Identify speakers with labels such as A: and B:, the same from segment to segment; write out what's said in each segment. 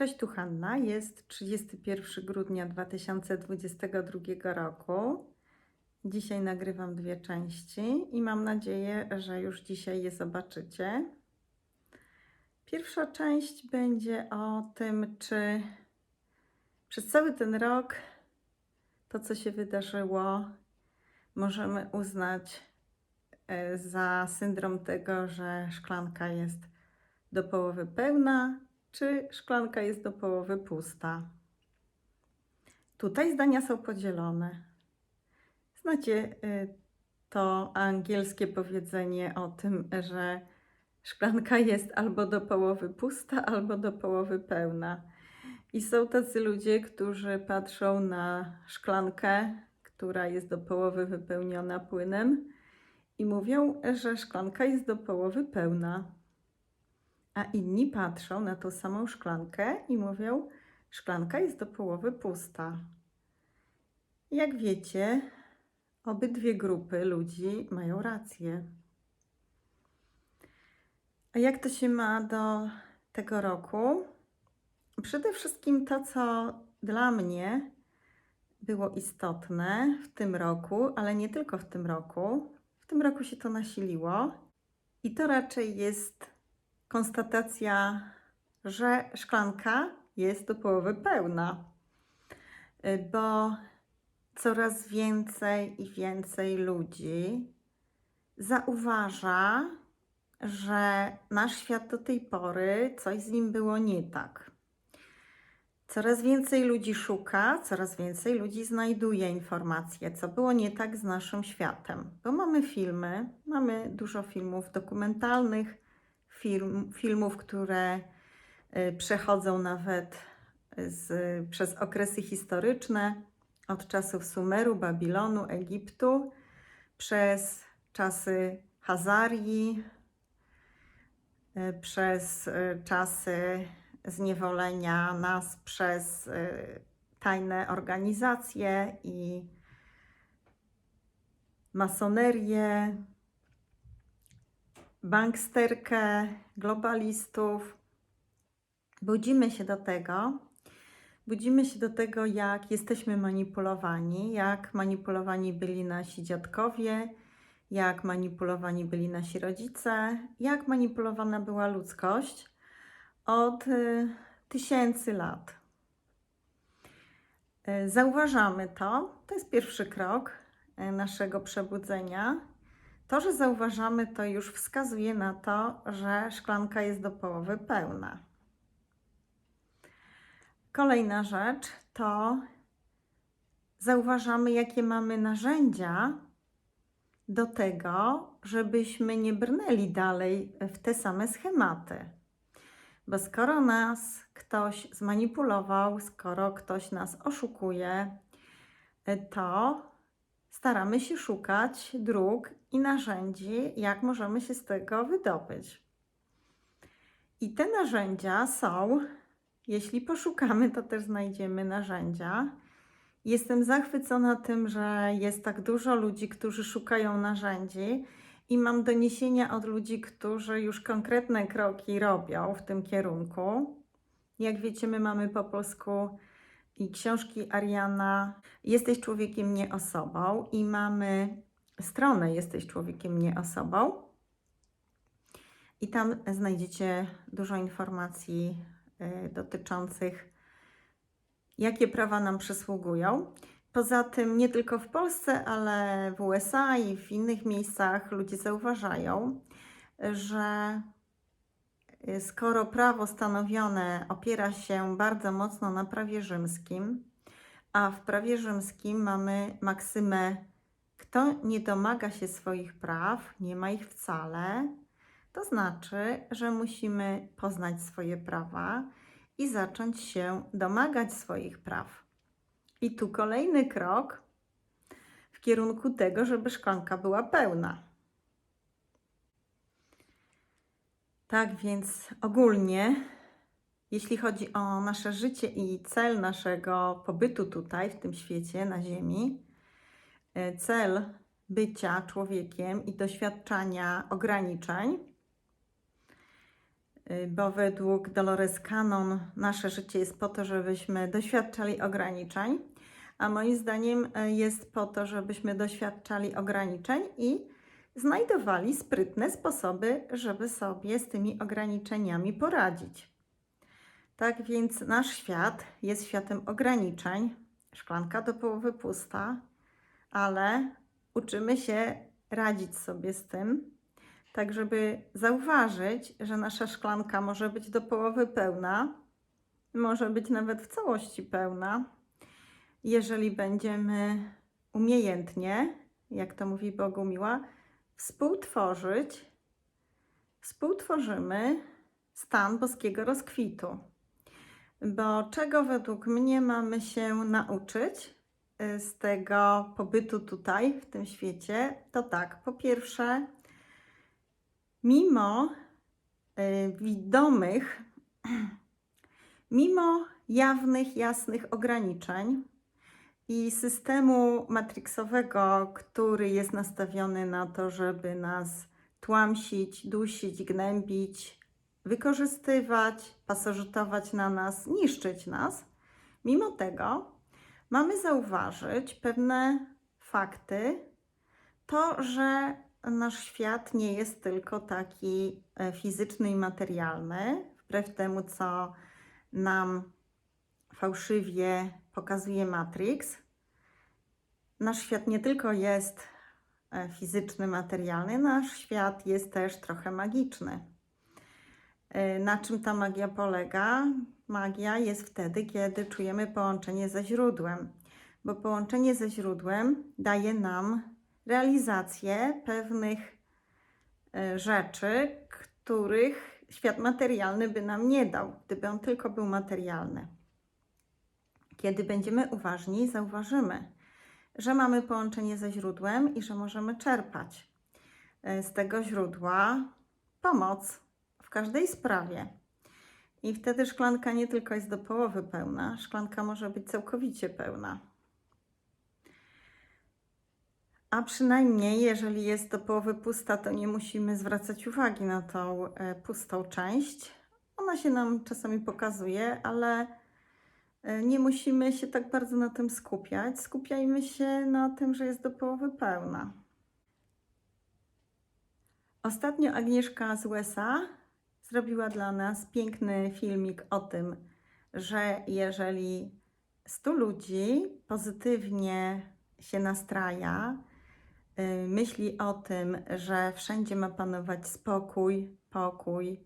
A: Cześć, tu Hanna. Jest 31 grudnia 2022 roku. Dzisiaj nagrywam dwie części i mam nadzieję, że już dzisiaj je zobaczycie. Pierwsza część będzie o tym, czy przez cały ten rok to, co się wydarzyło, możemy uznać e, za syndrom tego, że szklanka jest do połowy pełna, czy szklanka jest do połowy pusta. Tutaj zdania są podzielone. Znacie y, to angielskie powiedzenie o tym, że szklanka jest albo do połowy pusta, albo do połowy pełna. I są tacy ludzie, którzy patrzą na szklankę, która jest do połowy wypełniona płynem i mówią, że szklanka jest do połowy pełna. A inni patrzą na tą samą szklankę i mówią, szklanka jest do połowy pusta. Jak wiecie, obydwie grupy ludzi mają rację. A jak to się ma do tego roku? Przede wszystkim to, co dla mnie było istotne w tym roku, ale nie tylko w tym roku. W tym roku się to nasiliło i to raczej jest konstatacja, że szklanka jest do połowy pełna, Y, bo coraz więcej i więcej ludzi zauważa, że nasz świat do tej pory coś z nim było nie tak. Coraz więcej ludzi szuka, coraz więcej ludzi znajduje informacje, co było nie tak z naszym światem. Bo mamy filmy, mamy dużo filmów dokumentalnych, film, filmów, które y, przechodzą nawet z, przez okresy historyczne, od czasów Sumeru, Babilonu, Egiptu, przez czasy Hazarii, y, przez y, czasy zniewolenia nas przez y, tajne organizacje i masonerię, banksterkę, globalistów. Budzimy się do tego, budzimy się do tego, jak jesteśmy manipulowani, jak manipulowani byli nasi dziadkowie, jak manipulowani byli nasi rodzice, jak manipulowana była ludzkość od y, tysięcy lat. Y, Zauważamy to, to jest pierwszy krok y, naszego przebudzenia. To, że zauważamy, to już wskazuje na to, że szklanka jest do połowy pełna. Kolejna rzecz to zauważamy, jakie mamy narzędzia do tego, żebyśmy nie brnęli dalej w te same schematy. Bo skoro nas ktoś zmanipulował, skoro ktoś nas oszukuje, to staramy się szukać dróg i narzędzi, jak możemy się z tego wydobyć. I te narzędzia są, jeśli poszukamy, to też znajdziemy narzędzia. Jestem zachwycona tym, że jest tak dużo ludzi, którzy szukają narzędzi, i mam doniesienia od ludzi, którzy już konkretne kroki robią w tym kierunku. Jak wiecie, my mamy po polsku i książki Ariana Jesteś człowiekiem, nie osobą, i mamy stronę Jesteś człowiekiem, nie osobą. I tam znajdziecie dużo informacji y, dotyczących, jakie prawa nam przysługują. Poza tym, nie tylko w Polsce, ale w USA i w innych miejscach ludzie zauważają, że y, skoro prawo stanowione opiera się bardzo mocno na prawie rzymskim, a w prawie rzymskim mamy maksymę: kto nie domaga się swoich praw, nie ma ich wcale, to znaczy, że musimy poznać swoje prawa i zacząć się domagać swoich praw. I tu kolejny krok w kierunku tego, żeby szklanka była pełna. Tak więc ogólnie, jeśli chodzi o nasze życie i cel naszego pobytu tutaj, w tym świecie, na Ziemi, cel bycia człowiekiem i doświadczania ograniczeń, y, bo według Dolores Cannon nasze życie jest po to, żebyśmy doświadczali ograniczeń, a moim zdaniem y, jest po to, żebyśmy doświadczali ograniczeń i znajdowali sprytne sposoby, żeby sobie z tymi ograniczeniami poradzić. Tak więc nasz świat jest światem ograniczeń, szklanka do połowy pusta, ale uczymy się radzić sobie z tym, tak żeby zauważyć, że nasza szklanka może być do połowy pełna, może być nawet w całości pełna, jeżeli będziemy umiejętnie, jak to mówi Bogumiła, współtworzyć, współtworzymy stan boskiego rozkwitu. Bo czego według mnie mamy się nauczyć z tego pobytu tutaj, w tym świecie, to tak, po pierwsze, mimo y, widomych, mimo jawnych, jasnych ograniczeń i systemu matrixowego, który jest nastawiony na to, żeby nas tłamsić, dusić, gnębić, wykorzystywać, pasożytować na nas, niszczyć nas, mimo tego mamy zauważyć pewne fakty, to, że nasz świat nie jest tylko taki e, fizyczny i materialny, wbrew temu, co nam fałszywie pokazuje Matrix. Nasz świat nie tylko jest e, fizyczny, materialny, nasz świat jest też trochę magiczny. E, Na czym ta magia polega? Magia jest wtedy, kiedy czujemy połączenie ze źródłem, bo połączenie ze źródłem daje nam realizację pewnych e, rzeczy, których świat materialny by nam nie dał, gdyby on tylko był materialny. Kiedy będziemy uważni, zauważymy, że mamy połączenie ze źródłem i że możemy czerpać e, z tego źródła pomoc w każdej sprawie. I wtedy szklanka nie tylko jest do połowy pełna, szklanka może być całkowicie pełna. A przynajmniej, jeżeli jest do połowy pusta, to nie musimy zwracać uwagi na tą e, pustą część. Ona się nam czasami pokazuje, ale e, nie musimy się tak bardzo na tym skupiać. Skupiajmy się na tym, że jest do połowy pełna. Ostatnio Agnieszka z USA zrobiła dla nas piękny filmik o tym, że jeżeli 100 ludzi pozytywnie się nastraja, y, myśli o tym, że wszędzie ma panować spokój, pokój,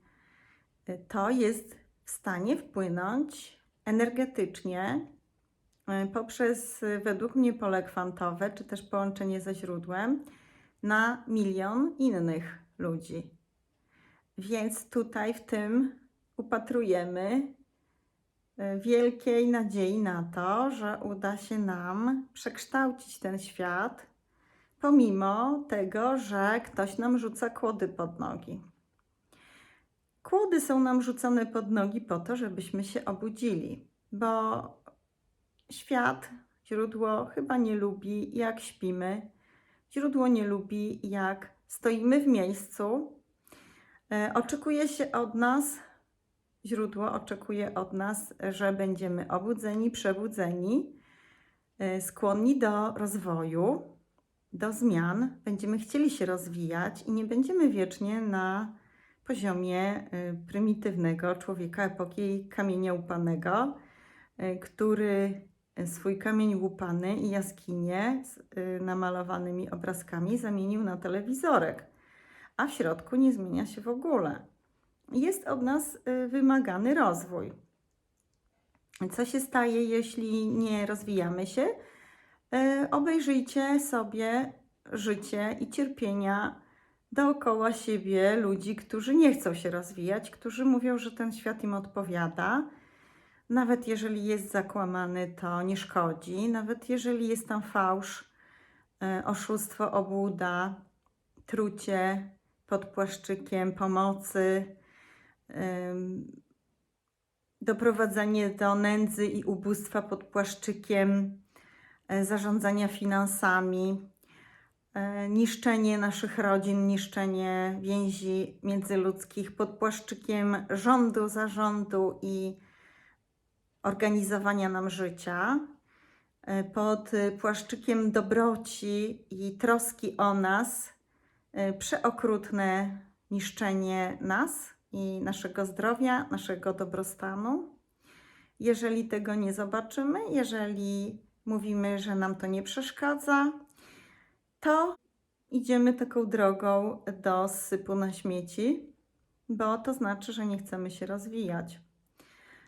A: y, to jest w stanie wpłynąć energetycznie y, poprzez według mnie pole kwantowe, czy też połączenie ze źródłem na milion innych ludzi. Więc tutaj w tym upatrujemy y, wielkiej nadziei na to, że uda się nam przekształcić ten świat, pomimo tego, że ktoś nam rzuca kłody pod nogi. Kłody są nam rzucone pod nogi po to, żebyśmy się obudzili, bo świat, źródło chyba nie lubi, jak śpimy. Źródło nie lubi, jak stoimy w miejscu. E, Oczekuje się od nas, źródło oczekuje od nas, że będziemy obudzeni, przebudzeni, e, skłonni do rozwoju, do zmian. Będziemy chcieli się rozwijać i nie będziemy wiecznie na poziomie y, prymitywnego człowieka epoki kamienia łupanego, który swój kamień łupany i jaskinie z namalowanymi obrazkami zamienił na telewizorek, a w środku nie zmienia się w ogóle. Jest od nas y, wymagany rozwój. Co się staje, jeśli nie rozwijamy się? Y, Obejrzyjcie sobie życie i cierpienia dookoła siebie ludzi, którzy nie chcą się rozwijać, którzy mówią, że ten świat im odpowiada. Nawet jeżeli jest zakłamany, to nie szkodzi. Nawet jeżeli jest tam fałsz, e, oszustwo, obłuda, trucie pod płaszczykiem pomocy, doprowadzanie do nędzy i ubóstwa pod płaszczykiem e, zarządzania finansami. e, niszczenie naszych rodzin, niszczenie więzi międzyludzkich pod płaszczykiem rządu, zarządu i organizowania nam życia, e, pod płaszczykiem dobroci i troski o nas, przeokrutne niszczenie nas i naszego zdrowia, naszego dobrostanu. Jeżeli tego nie zobaczymy, jeżeli mówimy, że nam to nie przeszkadza, to idziemy taką drogą do sypu na śmieci, bo to znaczy, że nie chcemy się rozwijać.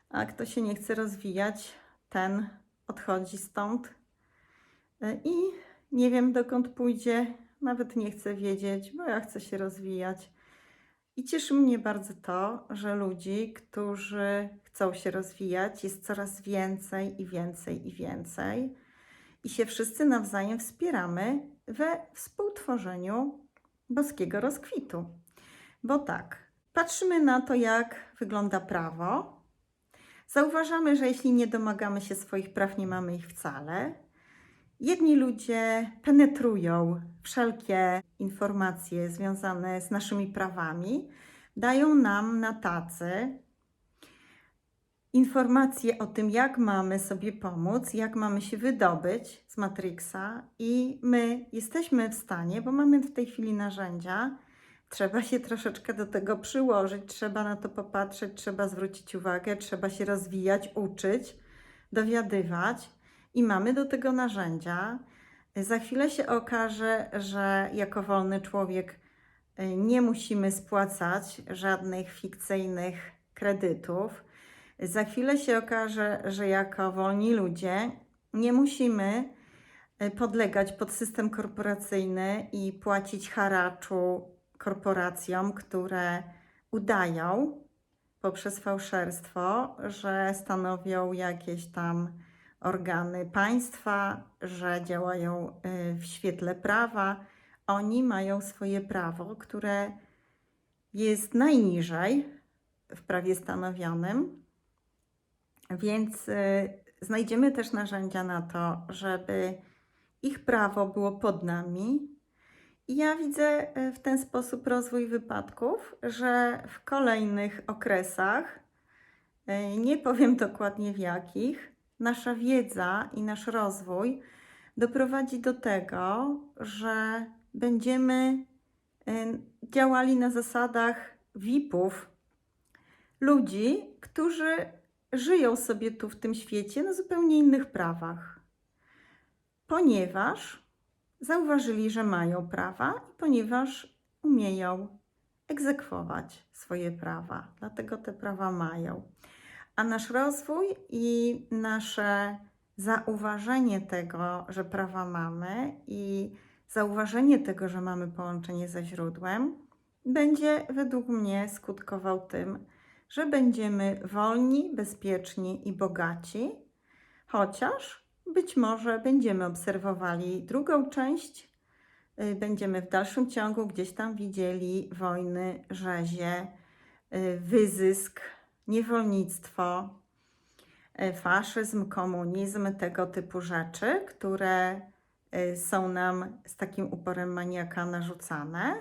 A: A kto się nie chce rozwijać, ten odchodzi stąd Y, i nie wiem dokąd pójdzie, nawet nie chcę wiedzieć, bo ja chcę się rozwijać. I cieszy mnie bardzo to, że ludzi, którzy chcą się rozwijać, jest coraz więcej i więcej i więcej. I się wszyscy nawzajem wspieramy we współtworzeniu boskiego rozkwitu. Bo tak, patrzymy na to, jak wygląda prawo. Zauważamy, że jeśli nie domagamy się swoich praw, nie mamy ich wcale. Jedni ludzie penetrują wszelkie informacje związane z naszymi prawami, dają nam na tacy informacje o tym, jak mamy sobie pomóc, jak mamy się wydobyć z Matrixa, i my jesteśmy w stanie, bo mamy w tej chwili narzędzia, trzeba się troszeczkę do tego przyłożyć, trzeba na to popatrzeć, trzeba zwrócić uwagę, trzeba się rozwijać, uczyć, dowiadywać i mamy do tego narzędzia. Za chwilę się okaże, że jako wolny człowiek y, nie musimy spłacać żadnych fikcyjnych kredytów. Za chwilę się okaże, że jako wolni ludzie nie musimy y, podlegać pod system korporacyjny i płacić haraczu korporacjom, które udają poprzez fałszerstwo, że stanowią jakieś tam organy państwa, że działają y, w świetle prawa. Oni mają swoje prawo, które jest najniżej w prawie stanowionym, więc y, znajdziemy też narzędzia na to, żeby ich prawo było pod nami. I ja widzę y, w ten sposób rozwój wypadków, że w kolejnych okresach, nie powiem dokładnie w jakich, nasza wiedza i nasz rozwój doprowadzi do tego, że będziemy y, działali na zasadach VIP-ów, ludzi, którzy żyją sobie tu w tym świecie na zupełnie innych prawach, ponieważ zauważyli, że mają prawa i ponieważ umieją egzekwować swoje prawa, dlatego te prawa mają. A nasz rozwój i nasze zauważenie tego, że prawa mamy i zauważenie tego, że mamy połączenie ze źródłem, będzie według mnie skutkował tym, że będziemy wolni, bezpieczni i bogaci, chociaż być może będziemy obserwowali drugą część, y, będziemy w dalszym ciągu gdzieś tam widzieli wojny, rzezie, y, wyzysk, niewolnictwo, e, faszyzm, komunizm, tego typu rzeczy, które e, są nam z takim uporem maniaka narzucane,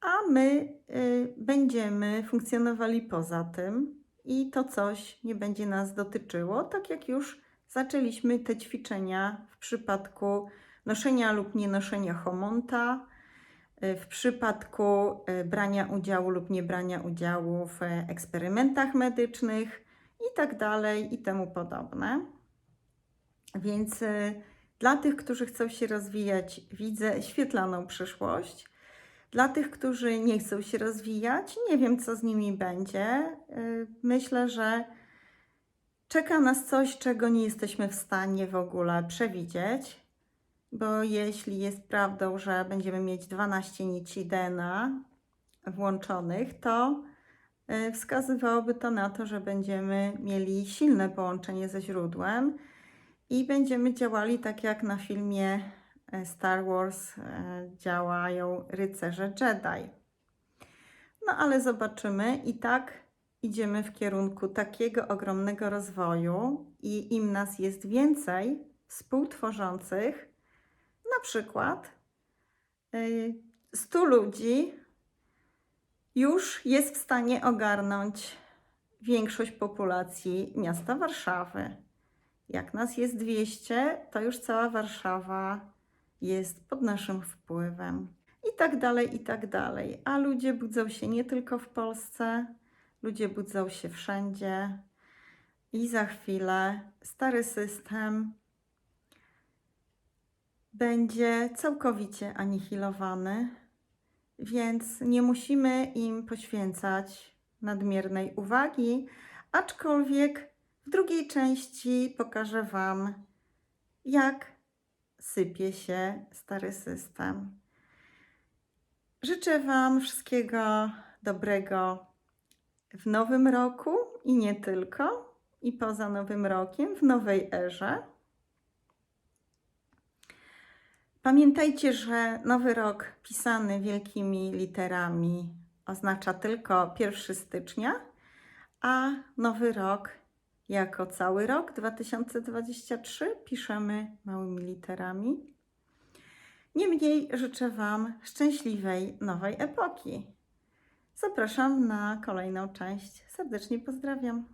A: a my e, będziemy funkcjonowali poza tym i to coś nie będzie nas dotyczyło, tak jak już zaczęliśmy te ćwiczenia w przypadku noszenia lub nienoszenia homonta, w przypadku e, brania udziału lub nie brania udziału w eksperymentach medycznych i tak dalej i temu podobne. Więc e, dla tych, którzy chcą się rozwijać, widzę świetlaną przyszłość. Dla tych, którzy nie chcą się rozwijać, nie wiem, co z nimi będzie. Myślę, że czeka nas coś, czego nie jesteśmy w stanie w ogóle przewidzieć bo jeśli jest prawdą, że będziemy mieć 12 nici DNA włączonych, to y, wskazywałoby to na to, że będziemy mieli silne połączenie ze źródłem i będziemy działali tak jak na filmie y, Star Wars y, działają rycerze Jedi. No ale zobaczymy i tak idziemy w kierunku takiego ogromnego rozwoju i im nas jest więcej współtworzących, na przykład y, 100 ludzi już jest w stanie ogarnąć większość populacji miasta Warszawy. Jak nas jest 200, to już cała Warszawa jest pod naszym wpływem. I tak dalej, i tak dalej. A ludzie budzą się nie tylko w Polsce, ludzie budzą się wszędzie. I za chwilę stary system będzie całkowicie anihilowany, więc nie musimy im poświęcać nadmiernej uwagi, aczkolwiek w drugiej części pokażę Wam, jak sypie się stary system. Życzę Wam wszystkiego dobrego w nowym roku i nie tylko, i poza nowym rokiem, w nowej erze. Pamiętajcie, że nowy rok pisany wielkimi literami oznacza tylko 1 stycznia, a nowy rok jako cały rok 2023 piszemy małymi literami. Niemniej życzę Wam szczęśliwej nowej epoki. Zapraszam na kolejną część. Serdecznie pozdrawiam.